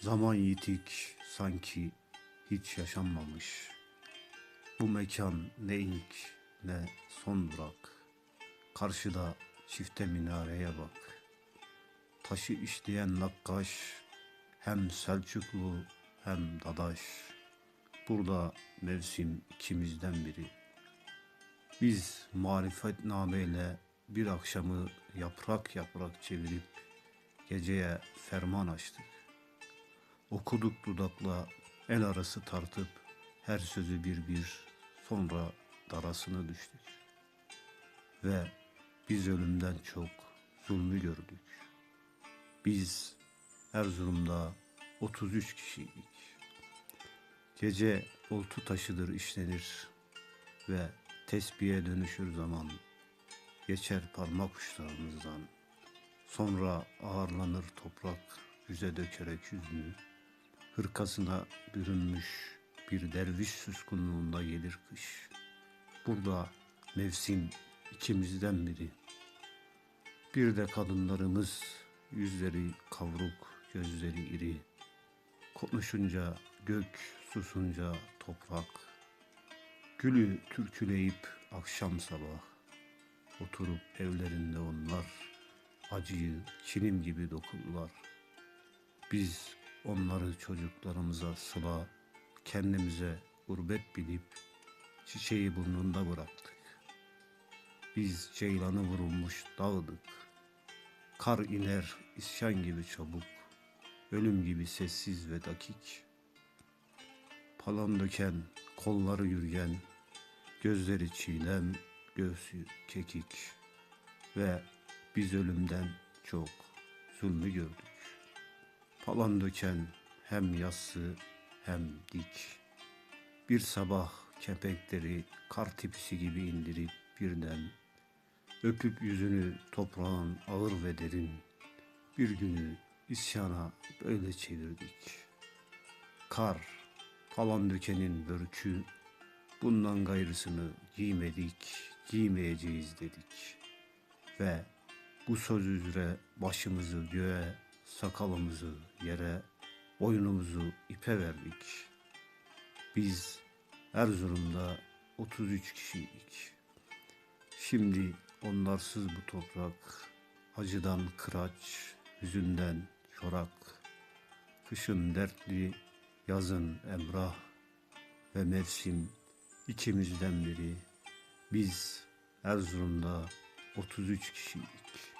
Zaman yitik sanki hiç yaşanmamış. Bu mekan ne ilk ne son durak. Karşıda çifte minareye bak. Taşı işleyen nakkaş hem Selçuklu hem Dadaş. Burada mevsim ikimizden biri. Biz marifetnameyle bir akşamı yaprak yaprak çevirip geceye ferman açtık. Okuduk dudakla el arası tartıp her sözü bir bir sonra darasını düştük. Ve biz ölümden çok zulmü gördük. Biz Erzurum'da 33 kişiydik. Gece oltu taşıdır işlenir ve tesbihe dönüşür zaman. Geçer parmak uçlarımızdan. Sonra ağırlanır toprak yüze dökerek hüznü. Hırkasına bürünmüş bir derviş suskunluğunda gelir kış. Burada mevsim ikimizden biri. Bir de kadınlarımız yüzleri kavruk, gözleri iri. Konuşunca gök, susunca toprak. Gülü türküleyip akşam sabah. Oturup evlerinde onlar acıyı kilim gibi dokudular. Biz onları çocuklarımıza sıla, kendimize gurbet bilip çiçeği burnunda bıraktık. Biz ceylanı vurulmuş dağdık. Kar iner isyan gibi çabuk, ölüm gibi sessiz ve dakik. Palan döken, kolları yürüyen, gözleri çiğnem, göğsü kekik ve biz ölümden çok zulmü gördük. Palan döken hem yassı hem dik. Bir sabah kepenkleri kar tipisi gibi indirip birden öpüp yüzünü toprağın ağır ve derin bir günü isyana böyle çevirdik. Kar, falan dökenin börkü, bundan gayrısını giymedik, giymeyeceğiz dedik. Ve bu söz üzere başımızı göğe, sakalımızı yere, boynumuzu ipe verdik. Biz Erzurum'da 33 kişiydik. Şimdi onlarsız bu toprak, acıdan kıraç, hüzünden çorak, kışın dertli, yazın emrah ve mevsim ikimizden biri. Biz Erzurum'da 33 kişiydik.